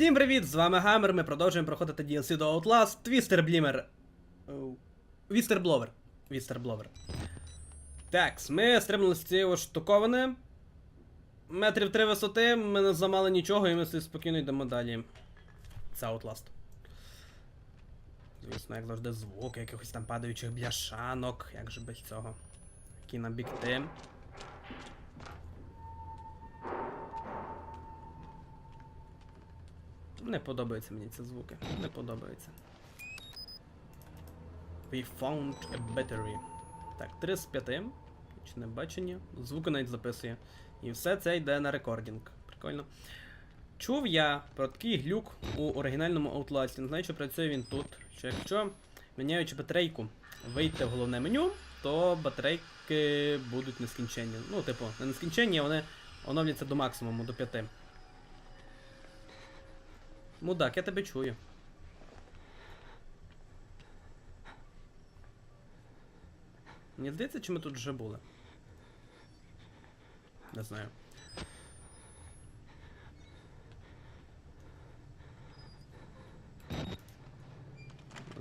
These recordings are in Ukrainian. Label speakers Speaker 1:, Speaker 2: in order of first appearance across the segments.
Speaker 1: Всім привіт! З вами Гамер. Ми продовжуємо проходити DLC до Outlast. Твістер Блімер. Вістер Бловер. Вістер Бловер. Так, ми стрибнули з цієї штуковини. Метрів три висоти, ми не зламали нічого, і ми спокійно йдемо далі. Це Outlast. Звісно, як завжди, звуки якихось там падаючих бляшанок. Як же без цього? Які нам Не подобаються мені ці звуки. Не подобаються. We found a battery. Так, 3 з 5. Чи не бачення. Звуки навіть записує. І все це йде на рекордінг. Прикольно. Чув я про такий глюк у оригінальному Outlast. Не знаю, чи працює він тут. Що якщо, міняючи батарейку, вийти в головне меню, то батарейки будуть нескінченні. Ну, типу, не нескінченні, а вони оновляться до максимуму, до 5. Мудак, я тебе чую. Мені здається, чи ми тут вже були? Не знаю.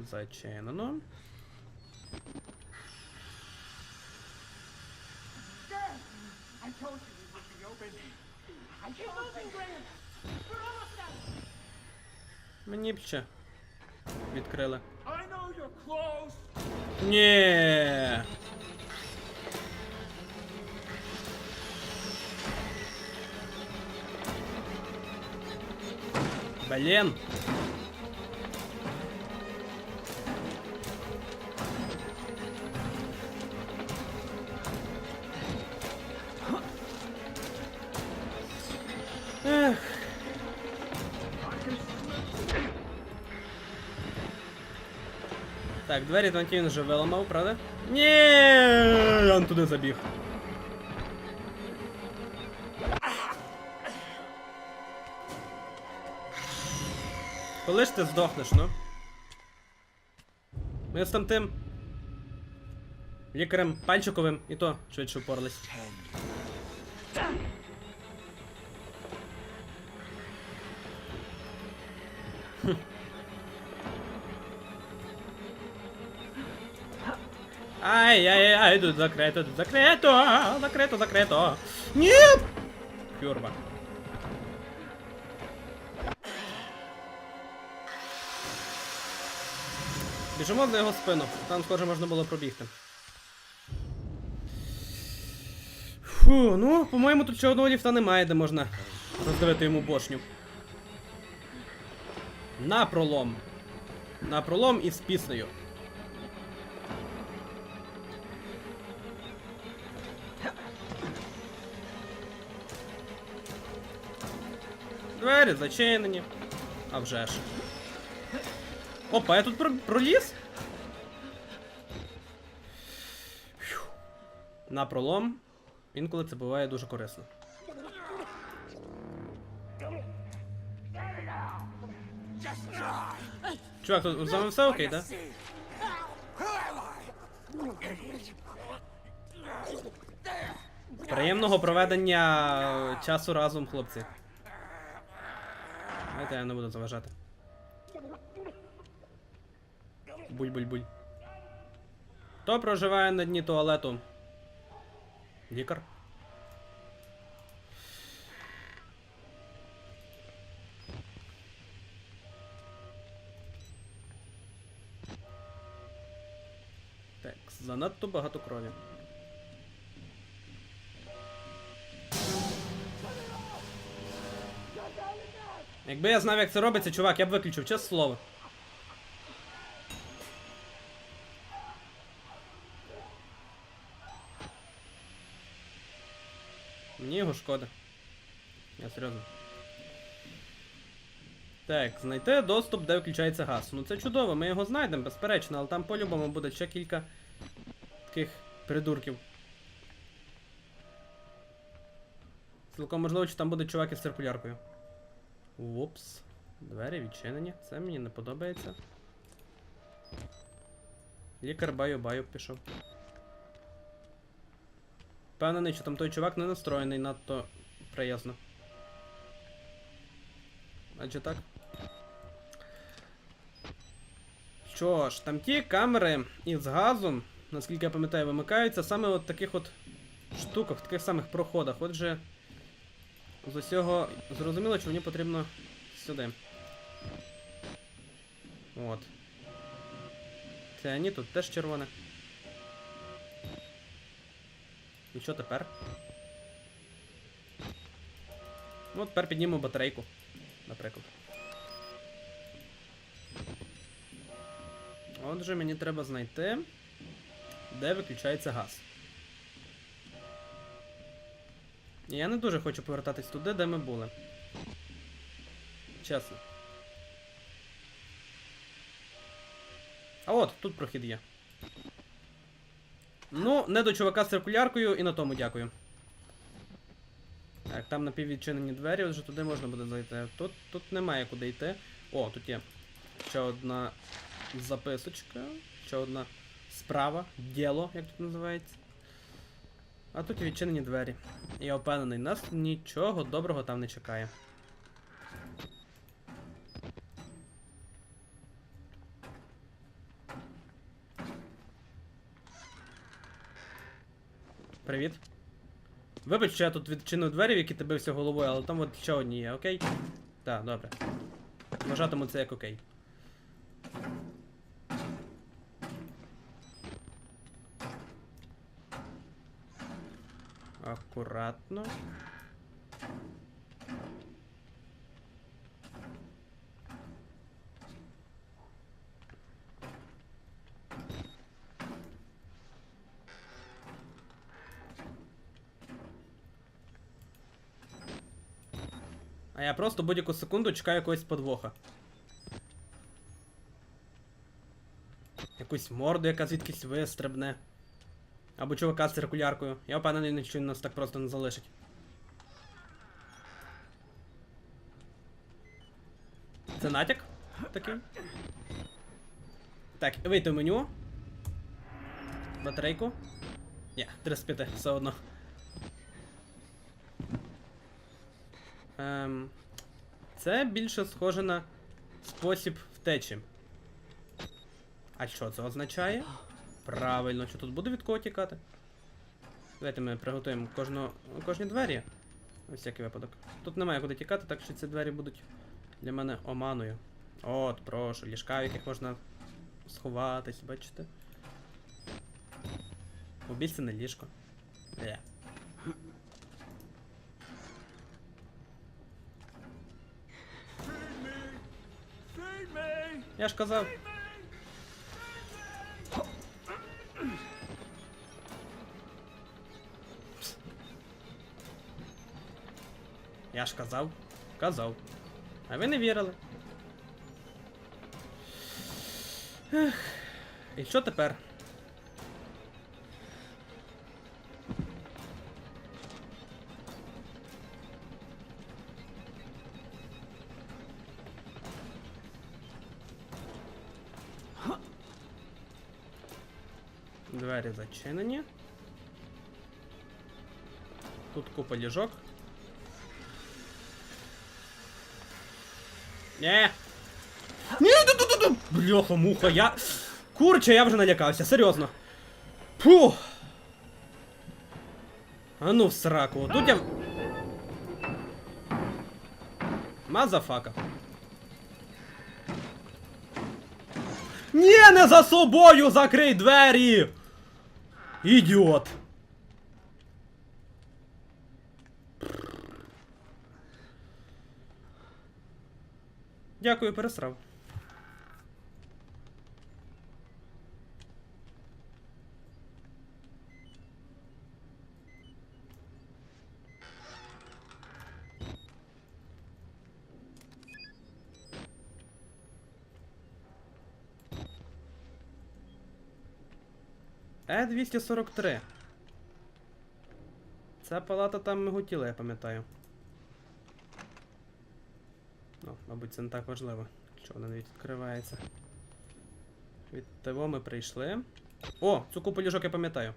Speaker 1: Зачинено. Мені б ще відкрили. Ні. Блін. Так, двері Тантін вже виламав, правда? Ні, він туди забіг. Коли ж ти здохнеш, ну? Ми з там тим лікарем пальчиковим і то швидше впорались. Ай, ай, ай, тут закрито, тут закрито, закрито, закрито. Ні! Кюрва. Біжимо на його спину. Там, схоже, можна було пробігти. Фу, ну, по-моєму, тут ще одного ліфта немає, де можна роздавити йому бошню. На пролом. На і з піснею. Двері зачинені. А вже ж. Опа, я тут про проліз? На пролом. Інколи це буває дуже корисно. Чувак, тут з все окей? Да? Приємного проведення часу разом, хлопці. Давайте я не буду заважати. Буль-буль-буль. Хто проживає на дні туалету? Лікар? Так, занадто багато крові. Якби я знав, як це робиться, чувак, я б виключив, чесне слово. Мені його шкода. Я серйозно. Так, знайти доступ, де виключається газ. Ну це чудово, ми його знайдемо, безперечно, але там по-любому буде ще кілька таких придурків. Цілком можливо, чи там буде чувак із циркуляркою. Упс. Двері відчинені. Це мені не подобається. Лікар баю-баю пішов. Впевнений, що там той чувак не настроєний надто приязно. Адже так. Що ж, там ті камери із газом, наскільки я пам'ятаю, вимикаються саме от таких от штуках, в таких самих проходах. Отже, з усього зрозуміло, що мені потрібно сюди. От. Це ні, тут теж червоне. І що тепер? Ну, тепер піднімемо батарейку, наприклад. Отже, мені треба знайти, де виключається газ. Я не дуже хочу повертатись туди, де ми були. Чесно. А от, тут прохід є. Ну, не до чувака з циркуляркою, і на тому дякую. Так, там напіввідчинені двері, отже туди можна буде зайти. Тут, тут немає куди йти. О, тут є ще одна записочка, ще одна справа, діло, як тут називається. А тут відчинені двері. Я впевнений, нас нічого доброго там не чекає. Привіт. Вибач, що я тут відчинив двері, в які ти бився головою, але там от ще одні є, окей? Так, добре. Вважатиму це як окей. Акуратно. А я просто будь-яку секунду чекаю якогось подвоха. Якусь морду, яка звідкись вистрибне. Або чувака з циркуляркою. Я впевнений, що він нас так просто не залишить. Це натяк? Такий. Так, вийти в меню. Батарейку. Ні, 35, все одно. Ем, це більше схоже на спосіб втечі. А що це означає? Правильно, що тут буде від кого тікати? Давайте ми приготуємо кожну, кожні двері. На всякий випадок. Тут немає куди тікати, так що ці двері будуть для мене оманою. От, прошу, ліжка, в яких можна сховатись, бачите? Убійця не ліжко. Е.
Speaker 2: Feed me!
Speaker 1: Я ж казав. Я ж казав. Казав. А ви не вірили. Ех. І що тепер? Двері зачинені. Тут купа ліжок. Не. Ні, ду-ду-ду-ду! Бляха, муха, я. Курче, я вже налякався, серйозно. Фу. А ну в сраку. Тут я. Мазафака. Ні, не за собою закрий двері! Ідіот! Дякую, пересрав. Е-243. Ця палата там миготіла, я пам'ятаю. Ну, Мабуть, це не так важливо, що вона навіть відкривається. Від того ми прийшли. О, цю купу ліжок я пам'ятаю.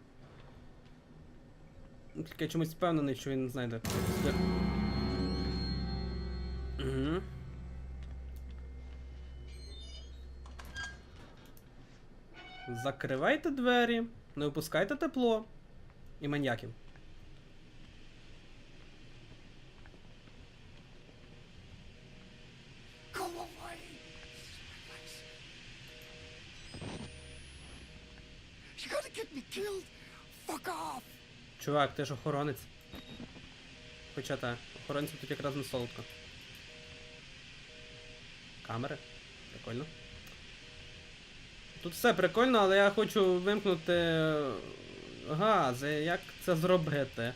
Speaker 1: Ну, тільки я чомусь впевнений, що він знайде. Угу. Закривайте двері, не випускайте тепло і маньяків.
Speaker 2: Get me killed! Fuck off!
Speaker 1: Чувак, ти ж охоронець. Хоча та, охоронець тут якраз не солодко. Камери? Прикольно. Тут все прикольно, але я хочу вимкнути е, гази. Як це зробити?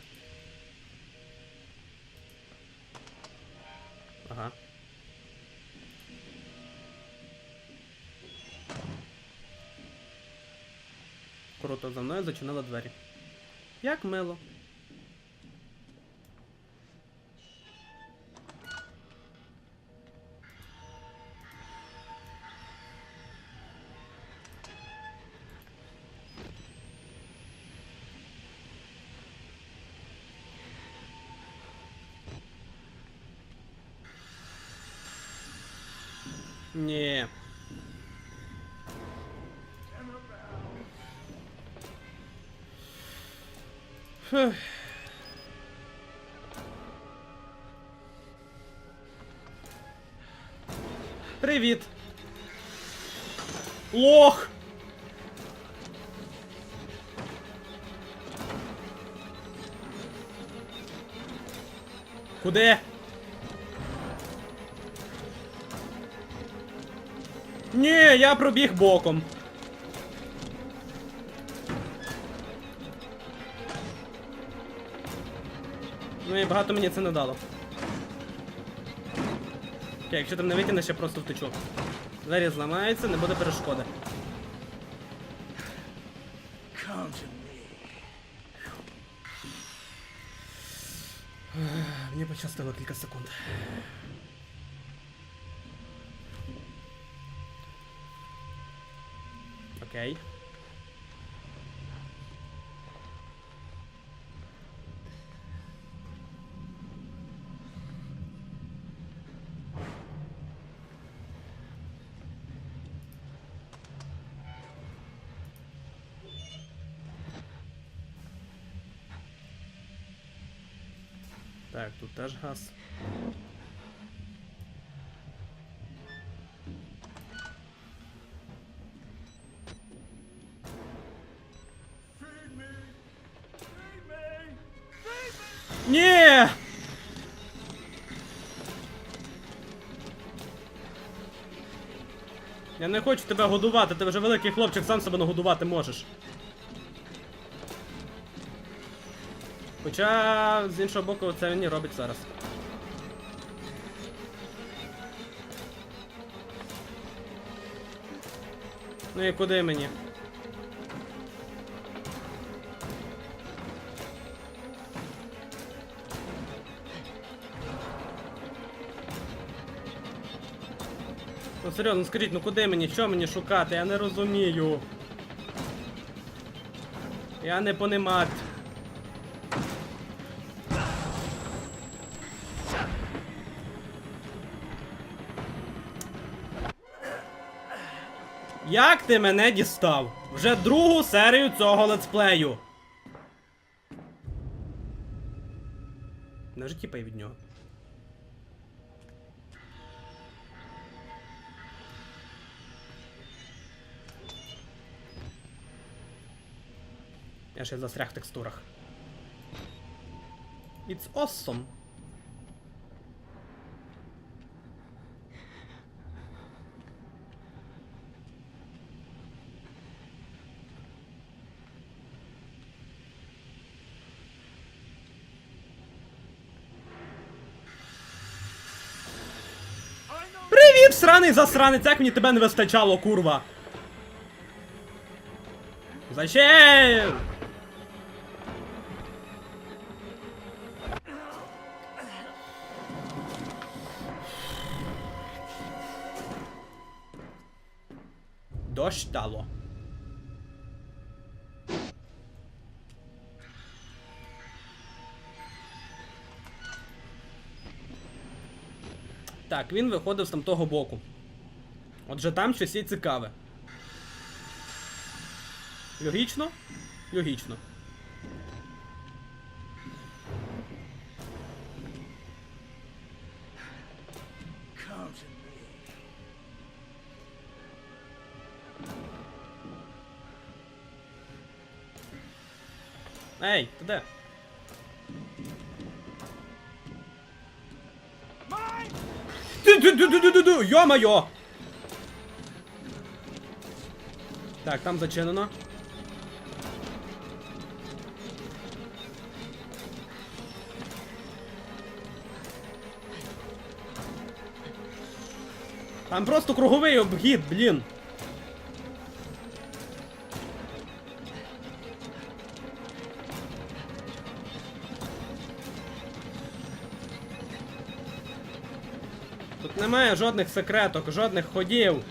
Speaker 1: Круто, за мною зачинила двері. Як мило. Привіт. Лох. Куди? Ні, я пробіг боком. Ну і багато мені це не дало. Окей, якщо там не витягнеш, я просто втечу. Двері зламаються, не буде перешкоди. Мені пощастило кілька секунд. Окей. Так, тут теж газ. Ні! Я не хочу тебе годувати, ти вже великий хлопчик, сам себе нагодувати можеш. Хоча, з іншого боку, це він і робить зараз. Ну і куди мені? Ну серйозно, скажіть, ну куди мені? Що мені шукати? Я не розумію. Я не понимать. Як ти мене дістав? Вже другу серію цього летсплею. На житті пай від нього. Я ще застряг в текстурах. It's awesome. Привіт, сраний засранець, як мені тебе не вистачало, курва. Зачем? Дощ дало. Так, він виходив з тамтого боку. Отже, там щось є цікаве. Логічно? Логічно. Ей, ти? Ти Йо-моє! Так, там зачинено. Там просто круговий обхід, блін. Немає жодних секреток, жодних ходів.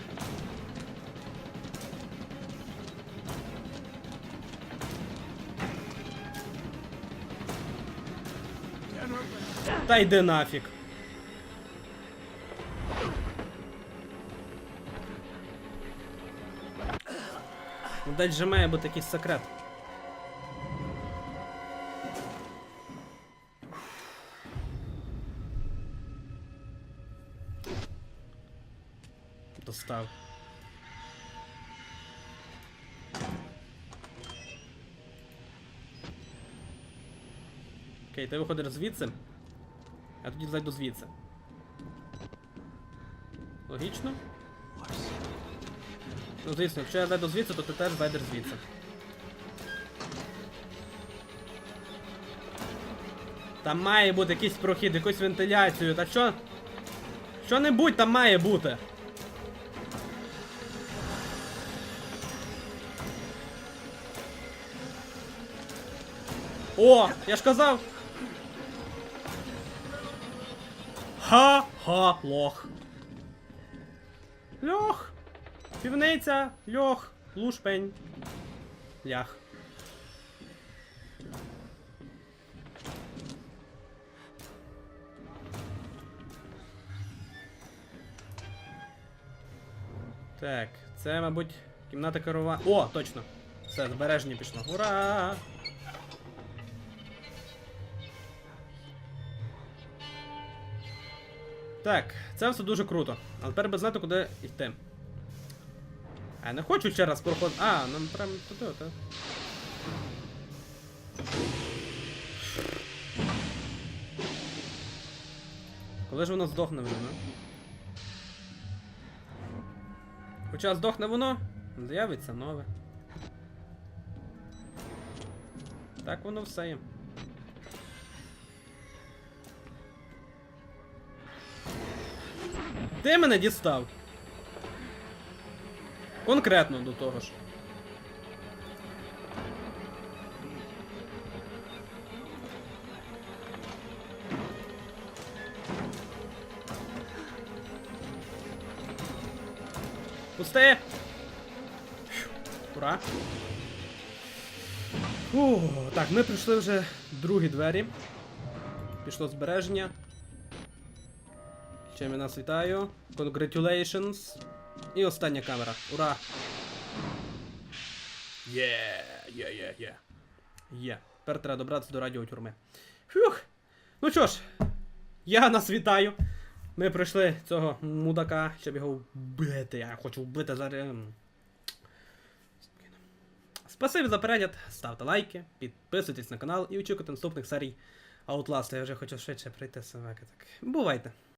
Speaker 1: Та йди. Ну десь же має бути якийсь секрет. Достав. Окей, ти виходиш звідси. Я тоді зайду звідси. Логічно? Ну, звісно, якщо я зайду звідси, то ти теж зайдеш звідси. Там має бути якийсь прохід, якусь вентиляцію. Та що? Що-небудь там має бути. О, я ж казав. Ха-ха, лох. Льох. Півниця, льох, лушпень. Лях. Так, це, мабуть, кімната керування. О, точно! Все, збереження пішло. Ура! Так, це все дуже круто. Але тепер би знати, куди йти. А я не хочу ще раз проходити. А, нам прям туди, так. Коли ж воно здохне вже, ну? Хоча здохне воно, з'явиться нове. Так воно все є. Ти мене дістав. Конкретно до того ж. Пусти! Ура! Фу, так, ми прийшли вже другі двері. Пішло збереження. Чим я нас вітаю. Congratulations. І остання камера. Ура! Є, є, є, є. Є. Тепер треба добратися до радіотюрми. Фух. Ну що ж, я нас вітаю. Ми пройшли цього мудака, щоб його вбити. Я хочу вбити зараз. Спокійно. Спасибі за перегляд, ставте лайки, підписуйтесь на канал і очікуйте наступних серій Outlast. Я вже хочу швидше прийти собаки. Так. Бувайте.